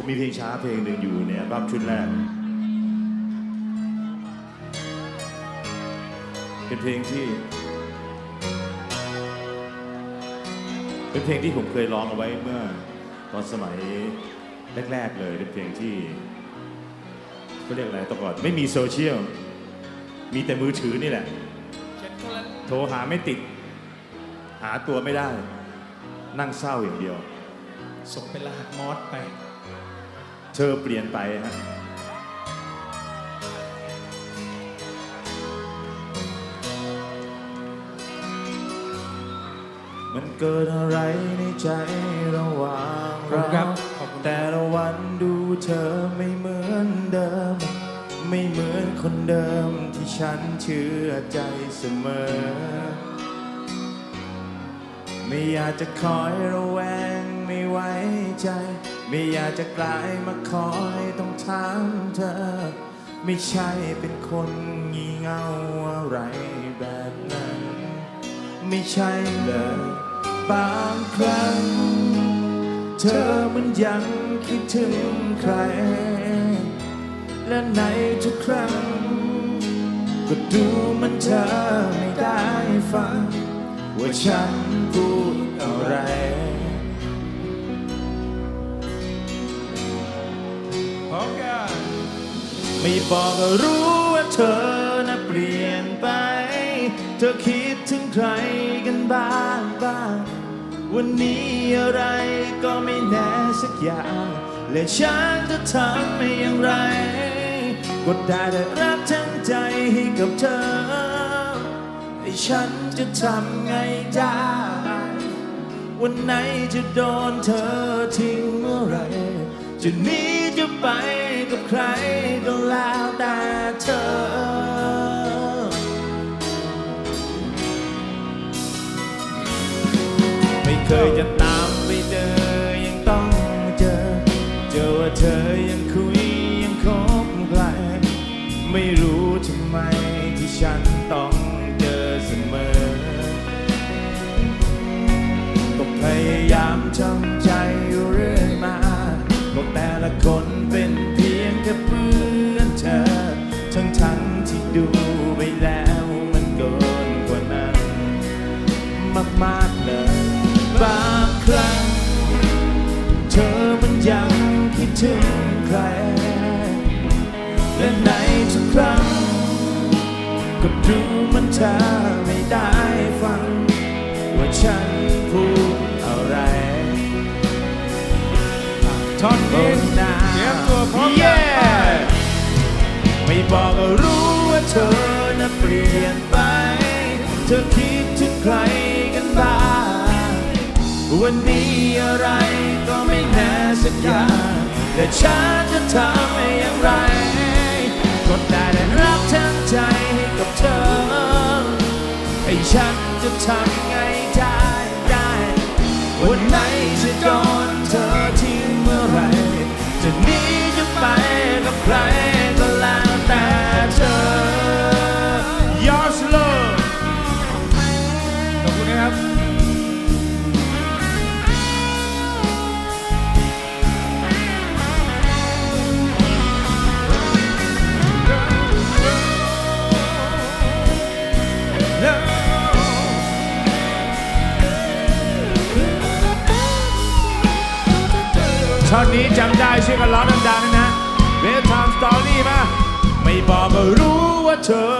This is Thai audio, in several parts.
ผมมีเพลงช้าเพลงหนึ่งอยู่ในอัลบั้มชุดแรก เป็นเพลงที่ เป็นเพลงที่ผมเคยร้องเอาไว้เมื่อตอนสมัยแรก ๆ เลยเป็นเพลงที่เขาเรียกอะไรตก่อนไม่มีโซเชียล มีแต่มือถือนี่แหละ โทรหาไม่ติด หาตัวไม่ได้ นั่งเศร้าอย่างเดียว ส่งเป็นรหัสมอสไป เธอเปลี่ยนไปฮะมันเกิดอะไรในใจระหว่างขอบคุณครัเราบขอบคุณแต่ละวันดูเธอไม่เหมือนเดิม ไม่เหมือนคนเดิมที่ฉันเชื่อใจเสมอ ไม่อยากจะคอยระแวงไม่ไว้ใจ ไม่อยากจะกลายมาคอยต้องถามเธอ ไม่ใช่เป็นคนงี่เง่าอะไรแบบนั้น ไม่ใช่เลยบางครั้ง เธอมันยังคิดถึงใคร และในทุกครั้ง ก็ดูมันเธอไม่ได้ฟัง ว่าฉันพูดอะไร ไม่บอกก็รู้ว่าเธอน่ะเปลี่ยนไป เธอคิดถึงใครกันบ้างบ้าง วันนี้อะไรก็ไม่แน่สักอย่าง และฉันจะทำให้อย่างไรก็ได้แต่รักทั้งใจให้กับเธอ ให้ฉันจะทำไงได้วันไหนจะโดนเธอทิ้งเมื่อไรจะหนี ไปกับใครก็แล้วแต่เธอ ไม่เคยจะตามไปเจอยังต้องเจอ เจอว่าเธอยังคุยยังคบใครไม่รู้ทำไมที่ฉันต้องเจอเสมอ ก็พยายามทำ ก็ดูมันเธอไม่ได้ฟัง ว่าฉันพูดอะไรท่อนนี้บนน้าเตรียมตัวพร้อมกันไม่บอกก็รู้ว่าเธอน่ะเปลี่ยนไป เธอคิดถึงใครกันบ้างวันนี้อะไรก็ไม่แน่สักอย่างแต่ฉันจะทำให้อย่างไรก็ได้ กับเธอ ให้ฉันจะทำไงได้ได้ วันไหนจะโดนเธอทิ้งเมื่อไร จะหนีจะไปกับใคร อนนี้จำได้ช่วยกันร้องดังๆนะเวทไทม์สตอรี่มา ไม่บอกก็รู้ว่าเธอ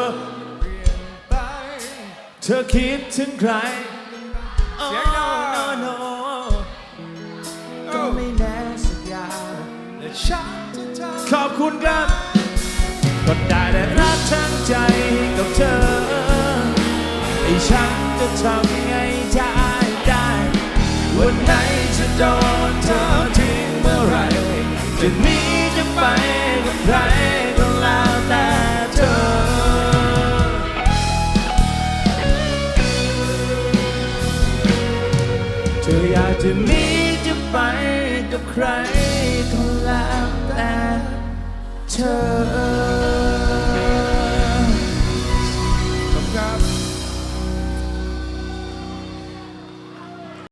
เธอคิดถึงใครเสียงดัง Oh, no ก็ไม่แน่สักอย่างและฉันจะทำขอบคุณครับก็ได้แต่รักทั้งใจให้กับเธอให้ฉันจะทำไงได้ได้ วันไหนจะโดน ออยากจะมีจะไปกับใครก็แล้วแต่เธอ